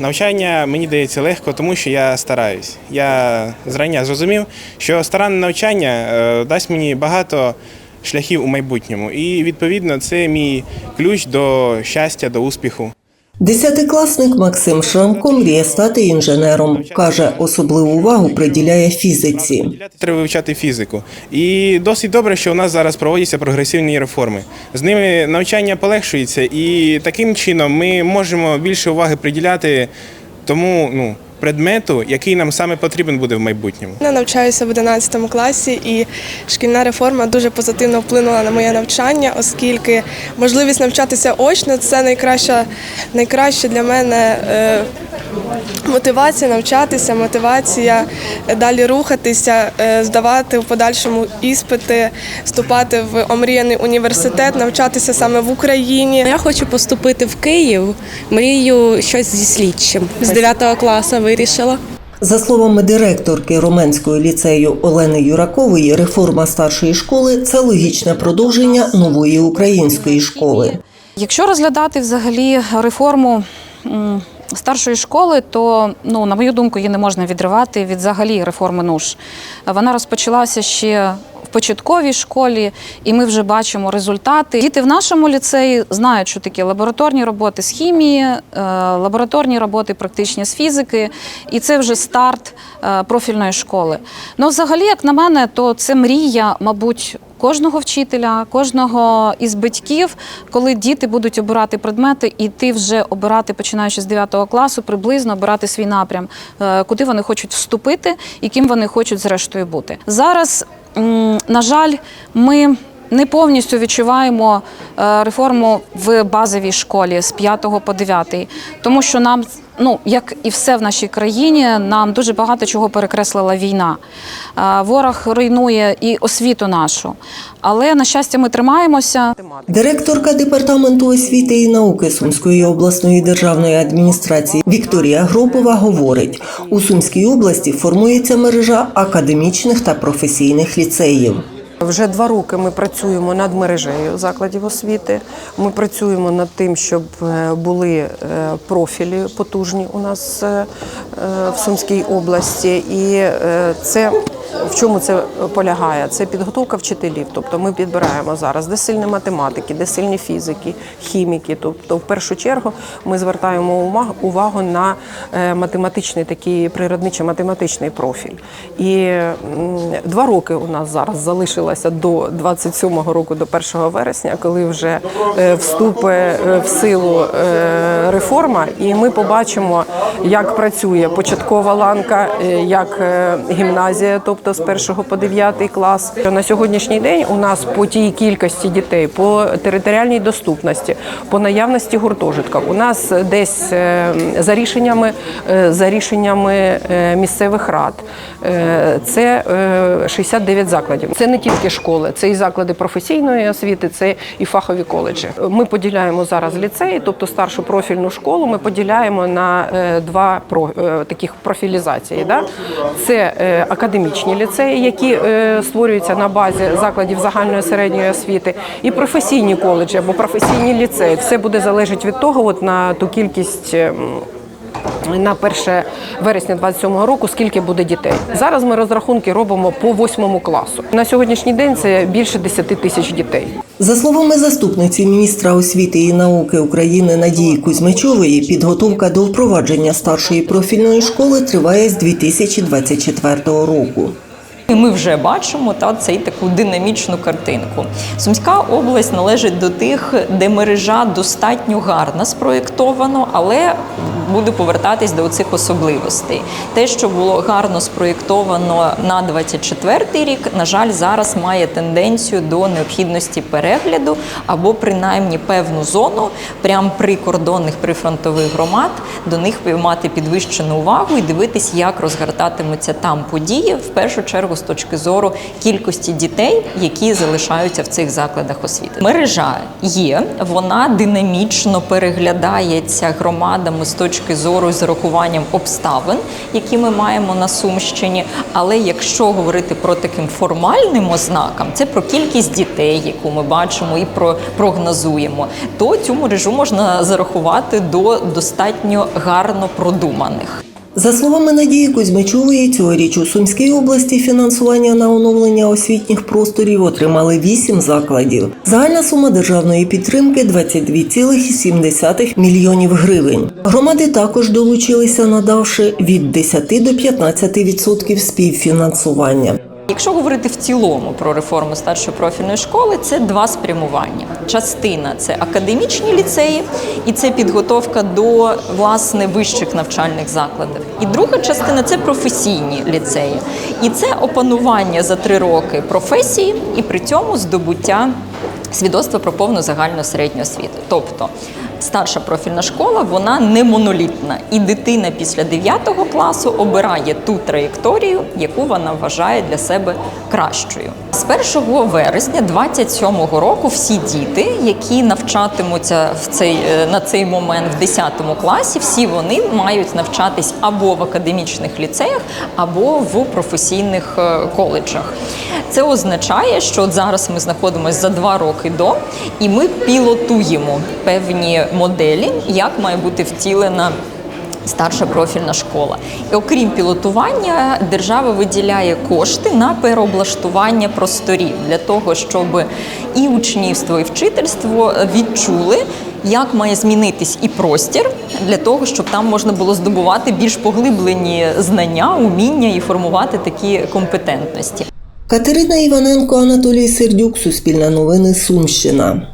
Навчання мені дається легко, тому що я стараюсь. Я зрання зрозумів, що старанне навчання е, дасть мені багато шляхів у майбутньому. І відповідно це мій ключ до щастя, до успіху. Десятикласник Максим Шрамко мріє стати інженером. Каже, особливу увагу приділяє фізиці. Треба вивчати фізику. І досить добре, що у нас зараз проводяться прогресивні реформи. З ними навчання полегшується, і таким чином ми можемо більше уваги приділяти тому ну, предмету, який нам саме потрібен буде в майбутньому. Я навчаюся в 11 класі, і шкільна реформа дуже позитивно вплинула на моє навчання, оскільки можливість навчатися очно це найкраща, найкраща для мене е, мотивація навчатися, мотивація далі рухатися, е, здавати в подальшому іспити, вступати в омріяний університет, навчатися саме в Україні. Я хочу поступити в Київ. Мрію щось зі слідчим. З 9 класу вирішила. За словами директорки Роменського ліцею Олени Юракової, реформа старшої школи це логічне продовження нової української школи. Якщо розглядати взагалі реформу старшої школи, то ну на мою думку її не можна відривати від взагалі реформи НУШ. Вона розпочалася ще. Початковій школі, і ми вже бачимо результати. Діти в нашому ліцеї знають, що таке лабораторні роботи з хімії, е, лабораторні роботи практичні з фізики, і це вже старт е, профільної школи. Ну, взагалі, як на мене, то це мрія, мабуть, кожного вчителя, кожного із батьків, коли діти будуть обирати предмети, і ти вже обирати, починаючи з 9 класу, приблизно обирати свій напрям, е, куди вони хочуть вступити і ким вони хочуть зрештою бути. Зараз, на жаль, ми. Не повністю відчуваємо е, реформу в базовій школі з 5 по 9, тому що нам, ну як і все в нашій країні, нам дуже багато чого перекреслила війна. Е, Ворог руйнує і освіту нашу, але на щастя, ми тримаємося. Директорка департаменту освіти і науки Сумської обласної державної адміністрації Вікторія Гробова говорить: у Сумській області формується мережа академічних та професійних ліцеїв. Вже два роки ми працюємо над мережею закладів освіти. Ми працюємо над тим, щоб е, були е, профілі потужні у нас е, в Сумській області. І це в чому це полягає? Це підготовка вчителів. Тобто ми підбираємо зараз де сильні математики, де сильні фізики, хіміки. Тобто, в першу чергу ми звертаємо увагу- на е, математичний такий природничо-математичний профіль. І два роки у нас зараз залишилося до 27-го року, до 1 вересня, коли вже е, вступить е, в силу реформа, і ми побачимо, як працює початкова ланка, як гімназія, тобто з 1 по 9 клас. На сьогоднішній день у нас по тій кількості дітей, по територіальній доступності, по наявності гуртожитка, у нас десь е, за рішеннями, е, за рішеннями е, місцевих рад. Це е, 69 закладів. Це не тільки школи, це і заклади професійної освіти, це і фахові коледжі. Ми поділяємо зараз ліцеї, тобто старшу профільну школу. Ми поділяємо на два таких профілізації. Це академічні ліцеї, які е, створюються на базі закладів загальної середньої освіти, і професійні коледжі або професійні ліцеї. Все буде залежати від того, от на ту кількість. ем, на 1 вересня 27 року скільки буде дітей. Зараз ми розрахунки робимо по 8 класу. На сьогоднішній день це більше 10 тисяч дітей. За словами заступниці міністра освіти і науки України Надії Кузьмичової, підготовка до впровадження старшої профільної школи триває з 2024 року. І ми вже бачимо та цей таку динамічну картинку. Сумська область належить до тих, де мережа достатньо гарна спроєктовано, але буду повертатись до цих особливостей. Те, що було гарно спроєктовано на 24 рік, на жаль, зараз має тенденцію до необхідності перегляду або принаймні певну зону, прямо прикордонних прифронтових громад, до них мати підвищену увагу і дивитись, як розгортатимуться там події, в першу чергу з точки зору кількості дітей, які залишаються в цих закладах освіти. Мережа є, вона динамічно переглядається громадами з точки зору з рахуванням обставин, які ми маємо на Сумщині. Але якщо говорити про таким формальним ознакам, це про кількість дітей, яку ми бачимо і про прогнозуємо, то цю мережу можна зарахувати до достатньо гарно продуманих. За словами Надії Кузьмичової, цьогоріч у Сумській області фінансування на оновлення освітніх просторів отримали 8 закладів. Загальна сума державної підтримки 22,7 мільйонів гривень. Громади також долучилися, надавши від 10 до 15% співфінансування. Якщо говорити в цілому про реформу старшої профільної школи, це два спрямування. Частина це академічні ліцеї, і це підготовка до власне вищих навчальних закладів. І друга частина це професійні ліцеї. І це опанування за три роки професії, і при цьому здобуття свідоцтва про повну загальну середню освіту. Тобто старша профільна школа вона не монолітна, і дитина після 9 класу обирає ту траєкторію, яку вона вважає для себе кращою. З 1 вересня 27 року всі діти, які навчатимуться в цей е, на цей момент в 10 класі, всі вони мають навчатись або в академічних ліцеях, або в професійних е, коледжах. Це означає, що от зараз ми знаходимося за два роки до, і ми пілотуємо певні моделі, як має бути втілена. Старша профільна школа, і окрім пілотування, держава виділяє кошти на переоблаштування просторів для того, щоб і учнівство, і вчительство відчули, як має змінитись і простір для того, щоб там можна було здобувати більш поглиблені знання, уміння і формувати такі компетентності. Катерина Іваненко, Анатолій Сердюк, Суспільне новини, Сумщина.